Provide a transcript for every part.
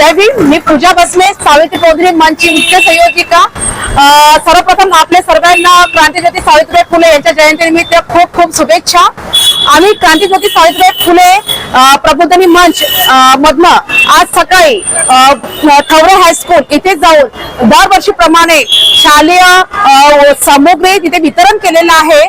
जय भीम मी पूजा बसले सावित्री चौधरी मंचची मुख्य संयोजिका. सर्वप्रथम आपल्या सर्वांना क्रांतीज्योती सावित्रीबाई फुले यांच्या जयंतीनिमित्त खूप खूप शुभेच्छा. आम्ही क्रांतीज्योती सावित्रीबाई फुले प्रबोधनी मंच मधन आज सकाळी थवरे हायस्कूल इथे जाऊन दरवर्षीप्रमाणे शालेय अ, सामुग्री तिथे वितरण केलेलं आहे.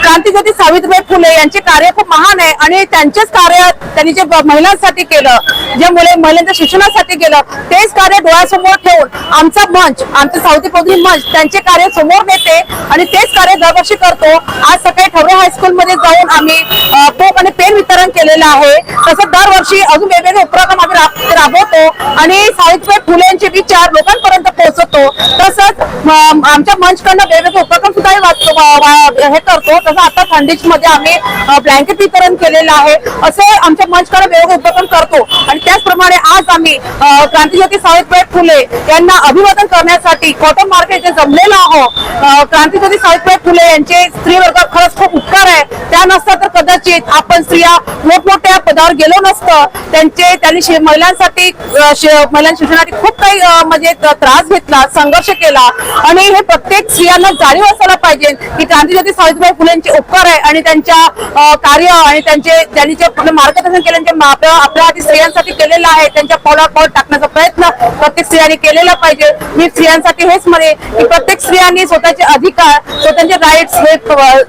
क्रांतीज्योती सावित्रीबाई फुले यांचे कार्य खूप महान आहे आणि त्यांचेच कार्य त्यांनी जे महिलांसाठी केलं जे मुले महिलांच्या शिक्षणासाठी केलं तेच कार्य डोळ्यासमोर ठेवून आमचा मंच आमचं सावती पौधरी मंच त्यांचे कार्य समोर नेते आणि तेच कार्य दरवर्षी करतो. आज सकाळी थवरे हायस्कूलमध्ये जाऊन आम्ही पोप आणि पेन वितरण केलेलं आहे. तसंच दरवर्षी अजून वेगवेगळे उपक्रम आम्ही राब- राबवतो आणि सावित्रीबाई फुलेंचे विचार लोकांपर्यंत पोहोचवतो. तसंच आमच्या मंचकडनं वेगवेगळे उपक्रम सुद्धा हे करतो. तसं आता थंडीमध्ये आम्ही ब्लँकेट वितरण केलेलं आहे. असं आमच्या मंचकडे वेगवेगळे उपक्रम करतो. आणि त्याचप्रमाणे आज आम्ही क्रांतिज्योती सावित्रीबाई फुले यांना अभिवादन करण्यासाठी कॉटन मार्केट जे जमलेलं आहोत क्रांतिज्योती सावित्रीबाई फुले यांचे स्त्री वर्ग खरंच खूप उपकार आहे. त्या नसता तर कदाचित आपण स्त्रिया मोठमोठ्या पदावर गेलो नसतं. त्यांचे त्यांनी महिलांसाठी अ, शिक्षणासाठी खूप काही म्हणजे त्रास घेतला संघर्ष केला. आणि हे प्रत्येक स्त्रियांना जाणीव असायला पाहिजे की क्रांतीज्योती सावित्रीबाई फुलेंचे उपकार आहे आणि त्यांच्या कार्य आणि त्यांचे त्यांनी जे पूर्ण मार्गदर्शन केलं त्यांच्या आपल्या आपल्या आधी स्त्रियांसाठी केलेलं आहे त्यांच्या पावला पाऊल टाकण्याचा प्रयत्न प्रत्येक स्त्रियांनी केलेला पाहिजे. मी स्त्रियांसाठी हेच म्हणे की प्रत्येक स्त्रियांनी स्वतःचे अधिकार स्वतःचे राईट्स हे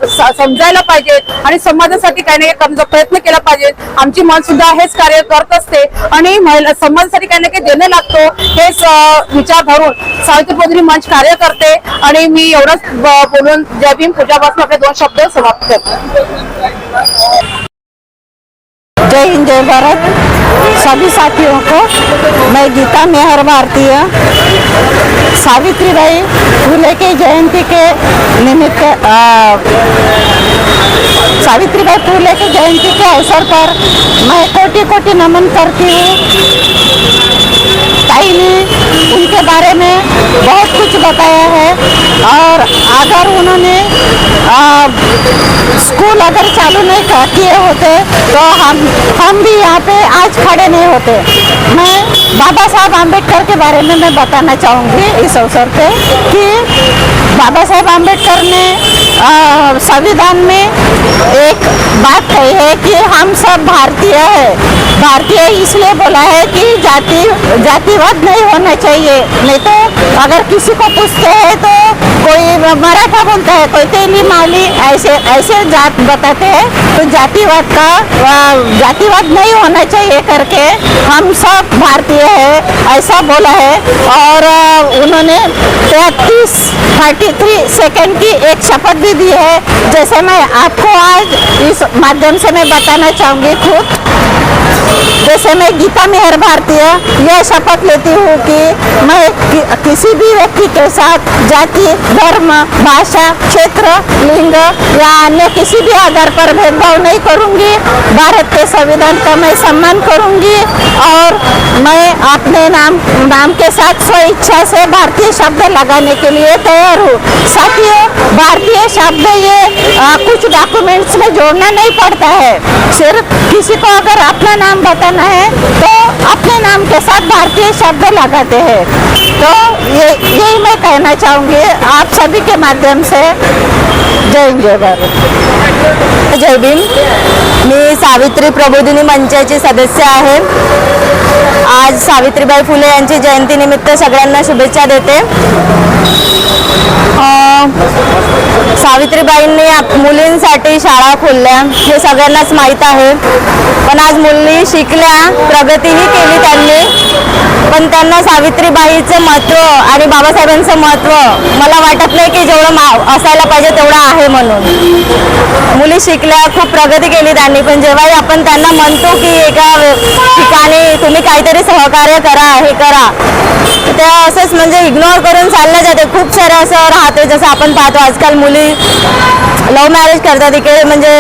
स- समजायला पाहिजे आणि समाजासाठी काही ना काही करण्याचा प्रयत्न केला पाहिजे. आमची मन सुद्धा हेच कार्य करत असते. आणि महिला समाजासाठी काही ना काही देणं लागतो. हेच विचार धरून सावित्री मंच कार्य करते. आणि मी एवढंच बोलून जय भीम. पूजापासून आपले दोन शब्द समाप्त करते. जय हिंद जय भारत. सभी साथियों को मैं गीता मेहर भारतीय सावित्रीबाई फुले की जयंती के निमित्त सावित्री सावित्रीबाई फुले की जयंती के अवसर पर मैं कोटि कोटि नमन करती हूँ। ताई ने उनके बारे में बहुत कुछ बताया है और अगर उन्होंने आ, स्कूल अगर चालू नहीं कर- किए होते तो हम हम भी यहाँ पे आज खड़े नहीं होते। मैं बाबा साहब आम्बेडकर के बारे में मैं बताना चाहूँगी इस अवसर पे कि बाबा साहेब आम्बेडकर ने संविधान में एक बात कही है कि हम सब भारतीय है। भारतीय इसलिए बोला है कि जाति, जातिवाद नहीं होना चाहिए। नहीं तो अगर किसी को पूछते हैं तो कोई मराठा बोलता है, कोई तेली माली ऐसे ऐसे जात बताते हैं। तो जातिवाद का जातिवाद नहीं होना चाहिए करके हम सब भारतीय है, ऐसा बोला है। और उन्होंने तैतीस थर्टी थ्री सेकेंड की एक शपथ भी दी है। जैसे मैं आपको आज इस माध्यम से मैं बताना चाहूँगी खुद। जैसे मैं गीता मेहर भारतीय यह शपथ लेती हूँ कि मैं कि, किसी भी व्यक्ति के साथ जाति धर्म भाषा क्षेत्र लिंग या अन्य किसी भी आधार पर भेदभाव नहीं करूँगी। भारत के संविधान का मैं सम्मान करूँगी और मैं अपने नाम नाम के साथ स्व इच्छा से भारतीय शब्द लगाने के लिए तैयार हूँ। साथियों भारतीय शब्द ये आ, कुछ डॉक्यूमेंट्स में जोड़ना नहीं पड़ता है। सिर्फ़ किसी को अगर अपना नाम बताना है तो अपने नाम के साथ भारतीय शब्द लगाते हैं। तो ये यही मैं कहना चाहूँगी आप सभी के माध्यम से जय जय भारत। जय भीम। मी सावित्री प्रबोधिनी मंचाची सदस्य आहे. आज सावित्रीबाई फुले यांची जयंतीनिमित्त सगळ्यांना शुभेच्छा देते. सावित्रीबाईंनी मुलींसाठी शाळा खोलल्या. हे सगळ्यांनाच माहीत आहे. पण आज मुली शिकल्या प्रगतीही केली त्यांनी. पण त्यांना सावित्रीबाईचं महत्त्व आणि बाबासाहेबांचं महत्त्व मला वाटत नाही की असायला पाहिजे तेवढा आहे म्हणून. मुली शिकल्या खूप प्रगती केली त्यांनी. पण जेव्हाही आपण त्यांना म्हणतो की एका ठिकाणी तुम्ही काहीतरी सहकार्य करा हे करा तेव्हा असंच म्हणजे इग्नोर करून चाललं जाते. खूप सारं असं राहते. जसं आपण पाहतो आजकाल मुली लव्ह मॅरेज करतात इकडे म्हणजे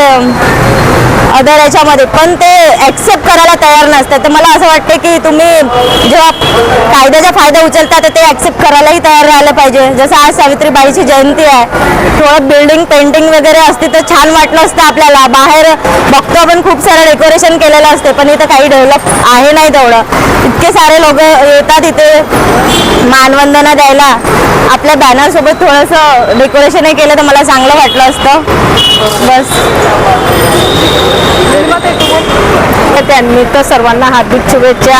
अदर याच्यामध्ये. पण ते ॲक्सेप्ट करायला तयार नसतात. तर मला असं वाटतं की तुम्ही जेव्हा कायद्याचा फायदा उचलता तर ते ॲक्सेप्ट करायलाही तयार राहिलं पाहिजे. जसं आज सावित्रीबाईची जयंती आहे. थोडं बिल्डिंग पेंटिंग वगैरे असते तर छान वाटलं असतं आपल्याला. बाहेर बघतो आपण खूप सारं डेकोरेशन केलेलं असते पण इथं काही डेव्हलप आहे नाही तेवढं. इतके सारे लोक येतात इथे. मानवंदना द्यायला. आपल्या बॅनरसोबत थोडंसं डेकोरेशनही केलं तर मला चांगलं वाटलं असतं. बस त्यानिमित्त सर्वांना हार्दिक शुभेच्छा.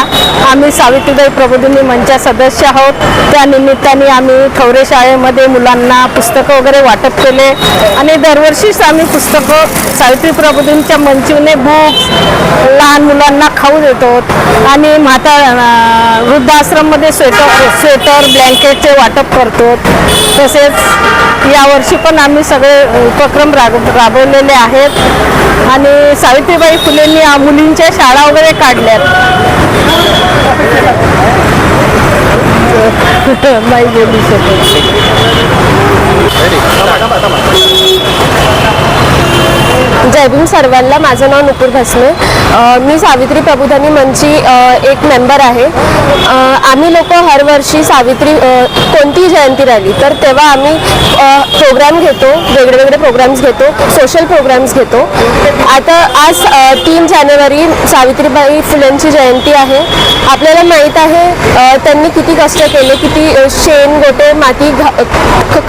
आम्ही सावित्रीबाई प्रबोधिनी मंचा सदस्य आहोत. त्या निमित्ताने आम्ही ठवरे शाळेमध्ये मुलांना पुस्तकं वगैरे वाटप केले. आणि दरवर्षीच आम्ही पुस्तकं सावित्री प्रबोधिनीच्या मंचीने बुक्स लहान मुलांना खाऊ देतो. आणि म्हाता वृद्धाश्रममध्ये स्वेटर स्वेटर ब्लँकेटचे वाटप करतो. तसेच यावर्षी पण आम्ही सगळे उपक्रम राब राबवलेले आहेत. आणि सावित्रीबाई फुलेंनी मुलींच्या शाळा वगैरे काढल्यात. नाही बोलू शकत जय सर्वांना माझं नाव नुपूर भस्मे. मी सावित्री प्रबोधनी मंचची एक मेंबर आहे. आम्ही लोक हरवर्षी सावित्री कोणतीही जयंती राहिली तर तेव्हा आम्ही प्रोग्राम घेतो वेगळे वेगळे प्रोग्राम्स घेतो सोशल प्रोग्राम्स घेतो. आता आज तीन जानेवारी सावित्रीबाई फुलेंची जयंती आहे. आपल्याला माहीत आहे त्यांनी किती कष्ट केले किती शेण गोटे माती घा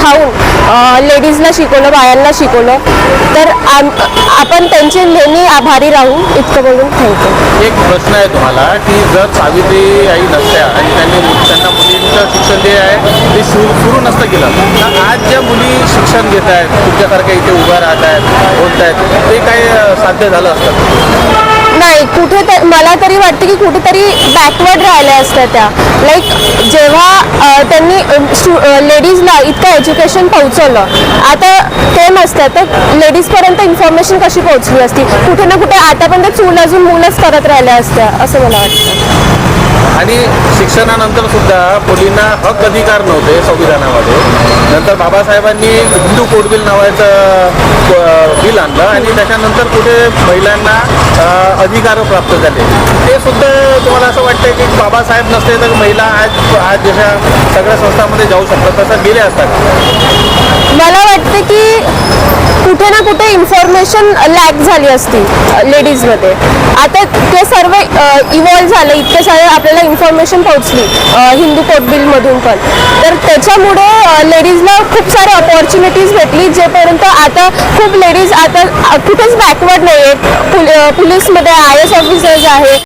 खाऊन लेडीजला शिकवलं बायांना शिकवलं. तर आम आपण त्यांचे नेहमी आभारी राहू इतकं बोलून थँक्यू एक प्रश्न आहे तुम्हाला की जर सावित्री आई नसत्या आणि त्यांनी त्यांना मुलींचं शिक्षण जे आहे ते सुरू सुरू नसतं केलं. तर आज ज्या मुली शिक्षण घेत आहेत तुमच्यासारख्या इथे उभ्या राहत आहेत बोलत आहेत ते काय साध्य झालं असतं? नाही कुठे तर मला तरी वाटतं की कुठेतरी बॅकवर्ड राहिल्या असत्या त्या. लाईक जेव्हा त्यांनी लेडीजला इतकं एज्युकेशन पोहोचवलं आता ते नसतं तर लेडीजपर्यंत इन्फॉर्मेशन कशी पोहोचली असती? कुठे ना कुठे आतापर्यंत चूल अजून मुलंच करत राहिल्या असत्या असं मला वाटतं. आणि शिक्षणानंतर सुद्धा मुलींना हक अधिकार नव्हते संविधानामध्ये. नंतर बाबासाहेबांनी हिंदू कोड बिल नावाचं बिल आणलं आणि त्याच्यानंतर कुठे महिलांना अधिकार प्राप्त झाले. ते सुद्धा तुम्हाला असं वाटतं की बाबासाहेब नसते तर महिला आज आज जशा सगळ्या संस्थांमध्ये जाऊ शकतात तसं गेले असतात. मला वाटतं की कुठे ना कुठे इन्फॉर्मेशन लॅक झाली असती लेडीजमध्ये आता ते सर्व इव्हॉल्व्ह झालं इतके सारे आपल्याला इन्फॉर्मेशन पोहोचली हिंदू कोटबिलमधून पण. तर त्याच्यामुळे लेडीजला खूप सारे ऑपॉर्च्युनिटीज भेटली जेपर्यंत आता खूप लेडीज आता कुठेच बॅकवर्ड नाही आहेत पुलिसमध्ये आय एस ऑफिसर्स आहे